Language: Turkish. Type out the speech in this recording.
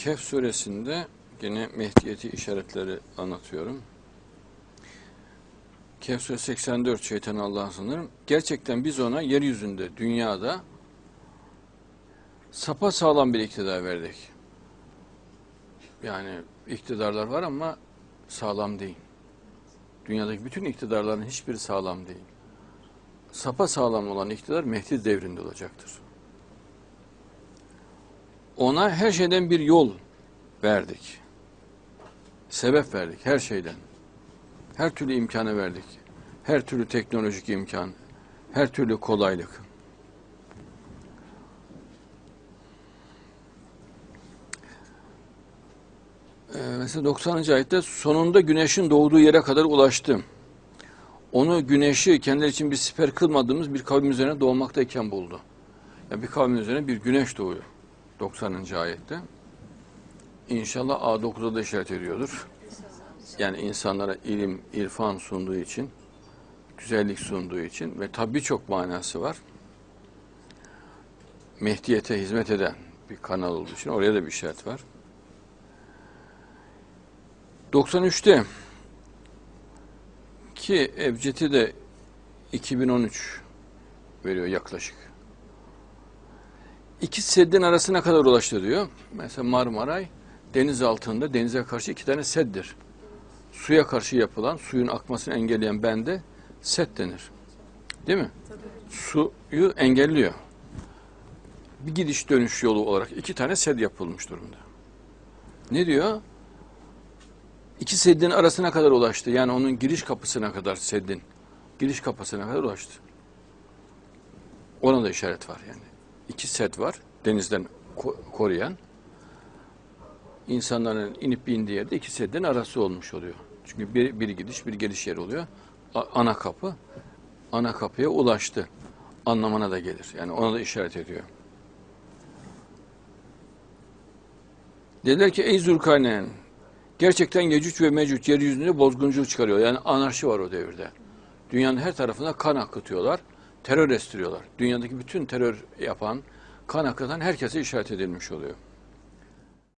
Kehf suresinde yine Mehdiyeti işaretleri anlatıyorum. Kehf suresi 84 şeytan Allah'ın sanırım. Gerçekten biz ona yeryüzünde, dünyada sapa sağlam bir iktidar verdik. Yani iktidarlar var ama sağlam değil. Dünyadaki bütün iktidarların hiçbiri sağlam değil. Sapa sağlam olan iktidar Mehdi devrinde olacaktır. Ona her şeyden bir yol verdik. Sebep verdik her şeyden. Her türlü imkanı verdik. Her türlü teknolojik imkan, her türlü kolaylık. Ee, mesela 90. ayette sonunda güneşin doğduğu yere kadar ulaştım. Onu güneşi kendileri için bir siper kılmadığımız bir kavim üzerine doğmaktayken buldu. Yani bir kavmin üzerine bir güneş doğuyor. 90. ayette. İnşallah A9'da da işaret ediyordur. Yani insanlara ilim, irfan sunduğu için, güzellik sunduğu için ve tabi birçok manası var. Mehdiyete hizmet eden bir kanal olduğu için oraya da bir işaret var. 93'te ki Ebced'i de 2013 veriyor yaklaşık. İki seddin arasına kadar ulaştı diyor. Mesela Marmaray deniz altında denize karşı iki tane seddir. Suya karşı yapılan, suyun akmasını engelleyen bende set denir. Değil mi? Suyu engelliyor. Bir gidiş dönüş yolu olarak iki tane sed yapılmış durumda. Ne diyor? İki seddin arasına kadar ulaştı. Yani onun giriş kapısına kadar seddin. Giriş kapısına kadar ulaştı. Ona da işaret var yani. İki sed var denizden ko- koruyan. İnsanların inip bindiği yerde iki seddin arası olmuş oluyor. Çünkü bir, bir gidiş bir geliş yeri oluyor. A- ana kapı ana kapıya ulaştı anlamına da gelir. Yani ona da işaret ediyor. Dediler ki ey Zülkarneyn gerçekten Yecüc ve Mecüc yeryüzünde bozgunculuk çıkarıyor. Yani anarşi var o devirde. Dünyanın her tarafına kan akıtıyorlar, terör estiriyorlar. Dünyadaki bütün terör yapan, kan akıtan herkese işaret edilmiş oluyor.